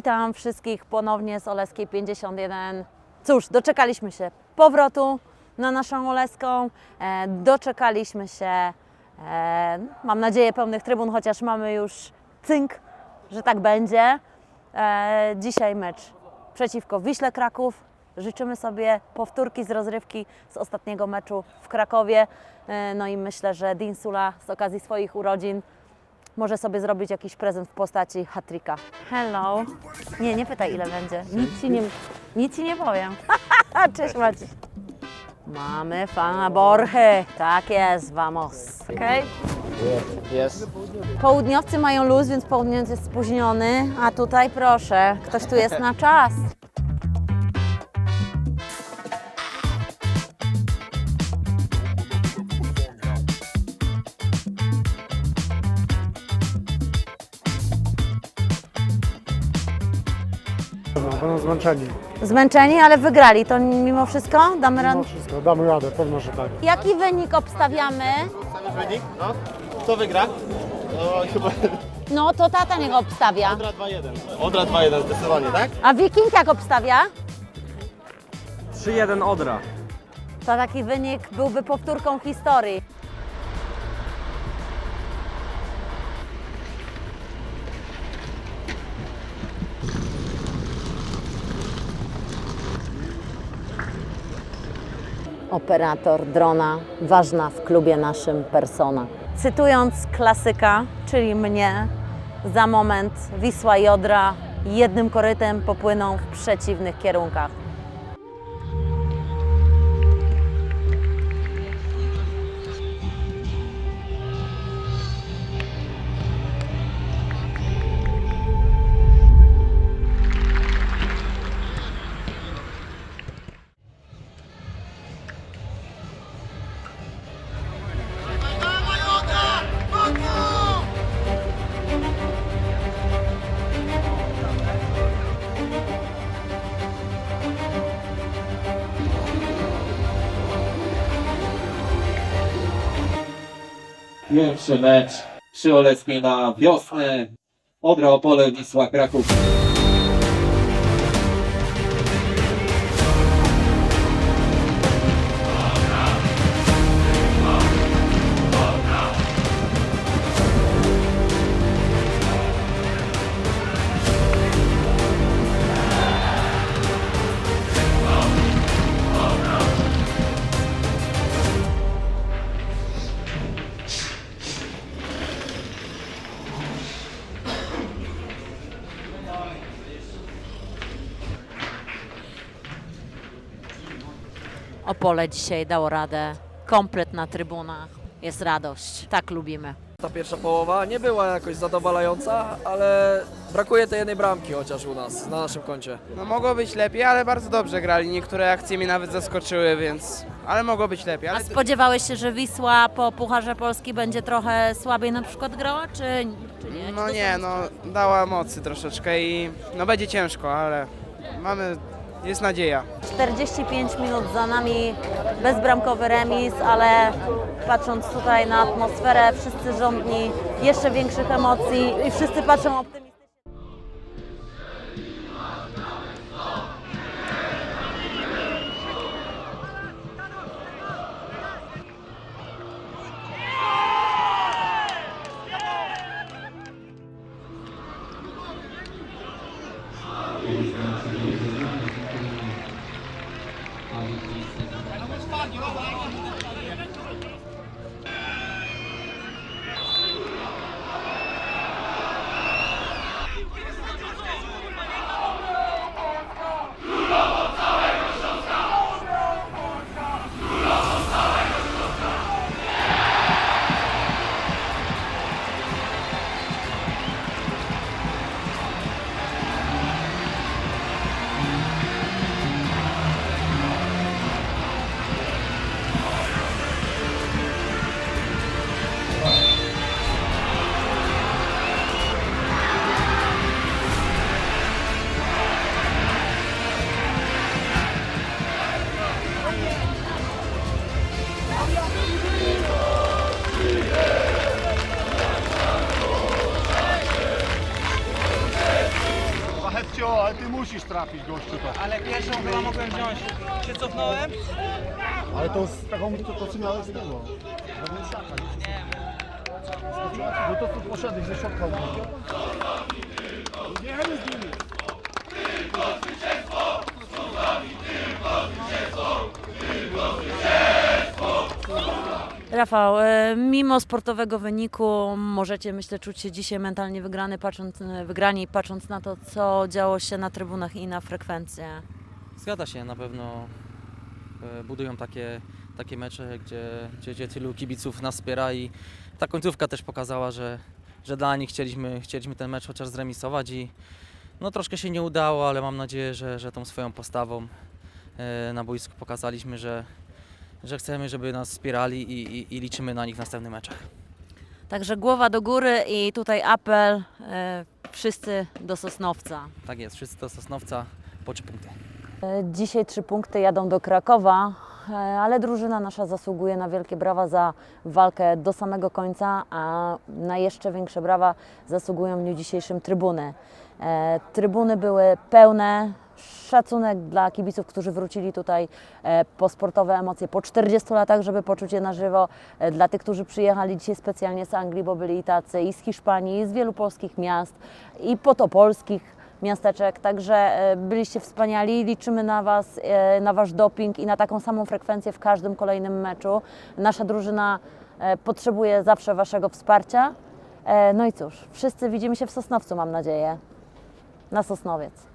Witam wszystkich ponownie z Oleskiej 51. Cóż, doczekaliśmy się powrotu na naszą Oleską. E, doczekaliśmy się, e, mam nadzieję, pełnych trybun, chociaż mamy już cynk, że tak będzie. E, dzisiaj mecz przeciwko Wiśle Kraków. Życzymy sobie powtórki z rozrywki z ostatniego meczu w Krakowie. No i myślę, że Dinsula z okazji swoich urodzin może sobie zrobić jakiś prezent w postaci hatrika. Hello. Nie, nie pytaj ile będzie. Nic ci nie, nic ci nie powiem. Cześć Maciej. Mamy fana Borchy. Tak jest, vamos. Okej. Jest. Południowcy mają luz, więc południowiec jest spóźniony, a tutaj proszę, ktoś tu jest na czas. Będą zmęczeni. Zmęczeni, ale wygrali. To mimo wszystko damy radę. No wszystko, damy radę, pewno, że tak. Jaki wynik obstawiamy? Stawiasz wynik? No. Kto wygra? No chyba No to tata niego obstawia. Odra 2-1. Odra 2-1 zdecydowanie, tak? A Wiking jak obstawia? 3-1 Odra. To taki wynik byłby powtórką historii. Operator drona, ważna w klubie naszym persona. Cytując klasyka, czyli mnie, za moment Wisła i Odra jednym korytem popłyną w przeciwnych kierunkach. Pierwszy mecz przy Oleskiej na wiosnę. Odra Opole, Wisła Kraków. Opole dzisiaj dało radę. Komplet na trybunach. Jest radość. Tak lubimy. Ta pierwsza połowa nie była jakoś zadowalająca, ale brakuje tej jednej bramki chociaż u nas, na naszym koncie. No mogło być lepiej, ale bardzo dobrze grali. Niektóre akcje mnie nawet zaskoczyły, więc... Ale mogło być lepiej. A Ale... spodziewałeś się, że Wisła po Pucharze Polski będzie trochę słabiej na przykład grała, czy, czy nie? Czy No to nie, są- no dała mocy troszeczkę i no będzie ciężko, ale mamy... Jest nadzieja. 45 minut za nami, bezbramkowy remis, ale patrząc tutaj na atmosferę, wszyscy rządni jeszcze większych emocji i wszyscy patrzą optymistycznie. Trafić gościu to. Ale pierwszą chyba mogłem wziąć. Się cofnąłem? Ale to z taką, to, to co miałeś z tego. No nie szaka, nie No to tu poszedłeś ze środka. Jedziemy z nimi. Rafał, e, mimo sportowego wyniku możecie, myślę, czuć się dzisiaj mentalnie wygrany, patrząc, e, wygrani, patrząc na to, co działo się na trybunach i na frekwencję. Zgadza się, na pewno e, budują takie, takie mecze, gdzie, gdzie, gdzie tylu kibiców nas wspiera i ta końcówka też pokazała, że, że dla nich chcieliśmy, chcieliśmy ten mecz chociaż zremisować i no troszkę się nie udało, ale mam nadzieję, że, że tą swoją postawą na boisku pokazaliśmy, że, że chcemy, żeby nas wspierali i, i, i liczymy na nich w następnych meczach. Także głowa do góry i tutaj apel, e, wszyscy do Sosnowca. Tak jest, wszyscy do Sosnowca po trzy punkty. E, Dzisiaj trzy punkty jadą do Krakowa, ale drużyna nasza zasługuje na wielkie brawa za walkę do samego końca, a na jeszcze większe brawa zasługują w dniu dzisiejszym trybuny. E, Trybuny były pełne, szacunek dla kibiców, którzy wrócili tutaj e, po sportowe emocje po 40 latach, żeby poczuć je na żywo. E, Dla tych, którzy przyjechali dzisiaj specjalnie z Anglii, bo byli i tacy, i z Hiszpanii, i z wielu polskich miast, i potopolskich miasteczek. Także e, byliście wspaniali. Liczymy na Was, e, na Wasz doping i na taką samą frekwencję w każdym kolejnym meczu. Nasza drużyna e, potrzebuje zawsze Waszego wsparcia. No i cóż, wszyscy widzimy się w Sosnowcu, mam nadzieję. Na Sosnowiec.